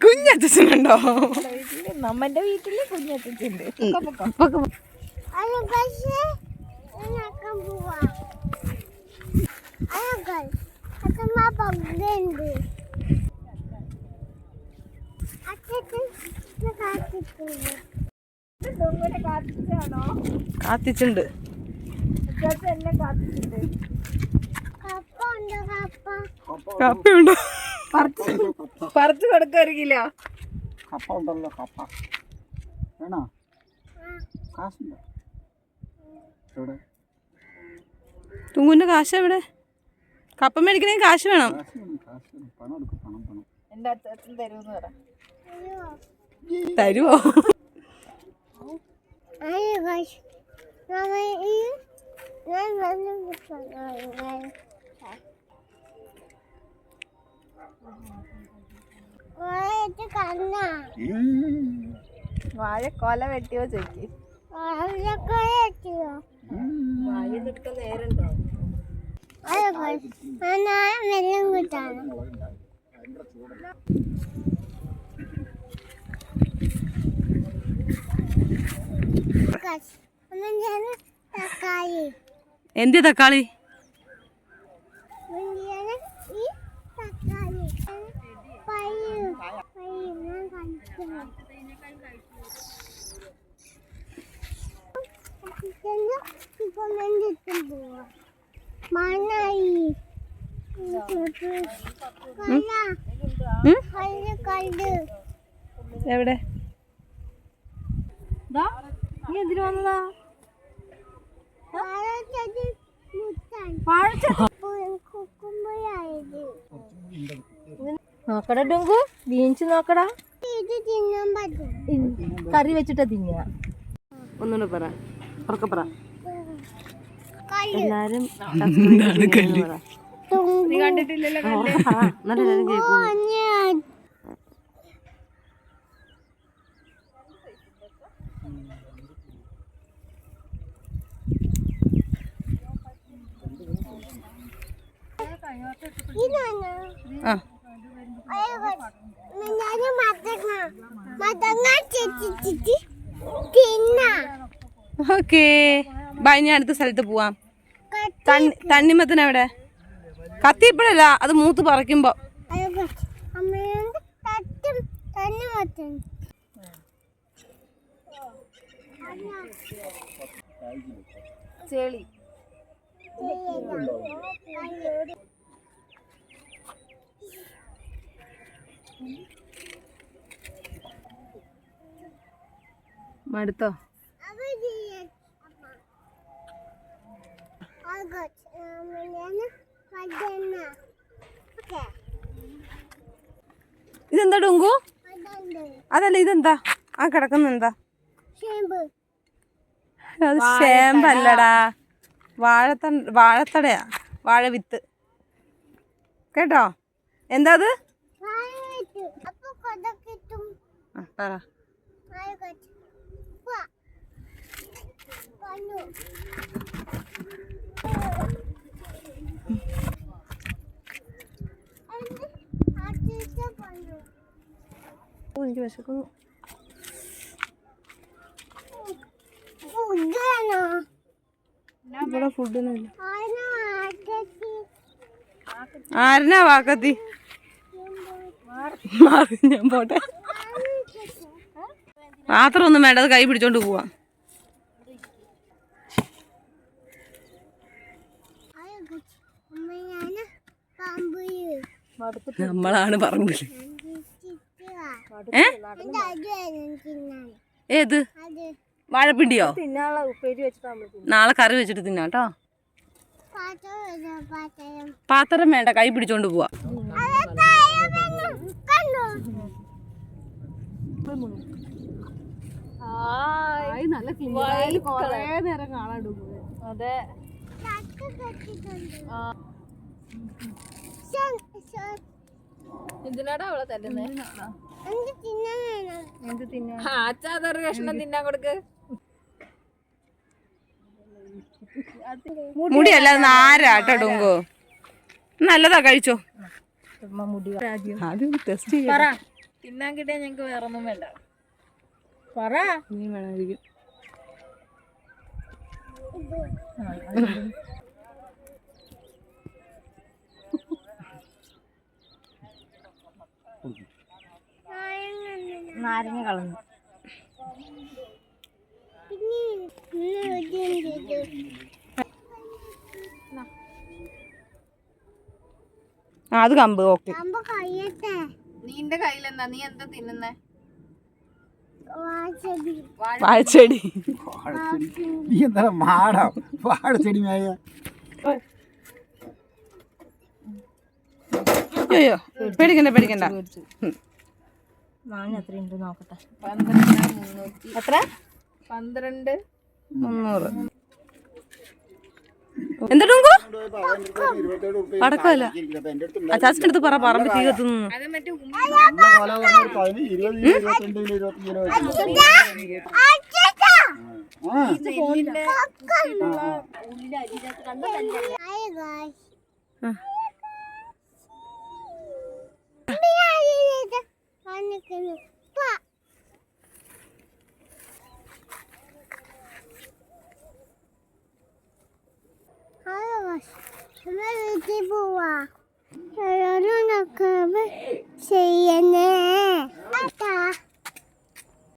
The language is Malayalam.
വീട്ടിൽ നമ്മന്റെ വീട്ടിൽ കാത്തിച്ചാണോ കാത്തിച്ചുണ്ട് എന്നെ കാത്തിച്ചിട്ടുണ്ട് കപ്പ ഉണ്ട് കപ്പ കപ്പയുണ്ടോ പറിച്ചു കൊടുക്ക ഒരു കിലോ കപ്പ ഉണ്ടല്ലോ കപ്പ. വേണോ? കാശുണ്ടോ? എവിടെ? കാശ് എവിടെ? കപ്പ മേടിക്കണേ കാശ് വേണം. എന്റെ അച്ഛൻ തരുമെന്ന് പറ. തരുവോ? അയ്യോ കാശ് നമ്മ ഈ ഞാൻ വെള്ളം കുടിക്കണം കുറേ കണ്ണ വാഴ കൊല വെട്ടിയോ ചോയ്ക്ക് വാഴക്കൊക്കെ എത്തിയോ വാഴ നിൽക്കാൻ നേരണ്ടോ വെള്ളം കിട്ടാണ് തക്കാളി എന്തി തക്കാളി? എവിടെ? നീ എന്തിനു വന്നതാ? നോക്കടാ ഡുങ്കു ബീൻസ് നോക്കടാ. കറി വെച്ചിട്ടാ തിന്നുക. ഒന്നുകൂടെ പറ. ഉറക്കെ പറ. കല്ല്. എല്ലാരും കണ്ടിട്ടില്ലല്ലോ നല്ല കേൾക്കും ആ. ഓക്കേ. ബൈ ഞാൻ അടുത്ത സ്ഥലത്ത് പോവാം. തണ്ണി തണ്ണിമത്തൻ എവിടെ കത്തി ഇപ്പോഴല്ല അത് മൂത്ത് പറിക്കുമ്പോ. ചെളി. മടുത്തോ? ഇതെന്താ ഡുങ്കു? അതല്ല ഇതെന്താ? ആ കിടക്കുന്ന എന്താ അത് ശേമ്പല്ലടാ വാഴത്ത വാഴത്തടയാ. വാഴ വിത്ത് കേട്ടോ? എന്താ അത്? പറ. ഓ, എനിക്ക് വിശക്കുന്നു ഇവിടെ ഫുഡൊന്നുമില്ല ആരനാ വാക്കത്തി? മാറി ഞാൻ പോട്ടെ. പാത്രം ഒന്നും വേണ്ട അത് കൈ പിടിച്ചോണ്ട് പോവാ. നമ്മളാണ് പറമ്പിൽ ഏത്? വാഴപ്പിണ്ടിയോ? നാളെ കറി വെച്ചിട്ട് തിന്നാ കേട്ടോ. പാത്രം വേണ്ട കൈ പിടിച്ചോണ്ട് പോവാ. നല്ല കൊറേ നേരം കാണാണ്ട് അതെ എന്തിനാടാ അവളെ എന്ത് തിന്നാ കഷ്ണം തിന്നാൻ കൊടുക്ക് മുടിയല്ല നാരാട്ടോ ഡുങ്കു നല്ലതാ കഴിച്ചോ മുടി ടെസ്റ്റ് ചെയ്യാം തിന്നാൻ കിട്ടിയാ ഞങ്ങക്ക് വേറൊന്നും വേണ്ട പറ. നീ വേണമായിരിക്കും. നാരങ്ങ കളഞ്ഞു. അത് കമ്പ് ഓക്കെ. നിന്റെ കയ്യിലെന്താ? നീ എന്താ തിന്നുന്നേ? വാഴച്ചെടി. വാഴച്ചെടി. നീ എന്താ മാടാ? വാഴച്ചെടി മേയ. അയ്യോ പേടിക്കണ്ട പേടിക്കണ്ട. ഉം. മാങ്ങ നോക്കട്ടെ. പന്ത്രണ്ട് എത്ര? പന്ത്രണ്ട്. മുന്നൂറ്. എന്താ ഡുങ്കു പടക്കമല്ല അച്ചാച്ചിന്റെ അടുത്ത് പറ പറമ്പ് തീ കത്തുന്നു. ആ 欺负我小人真的可不可怜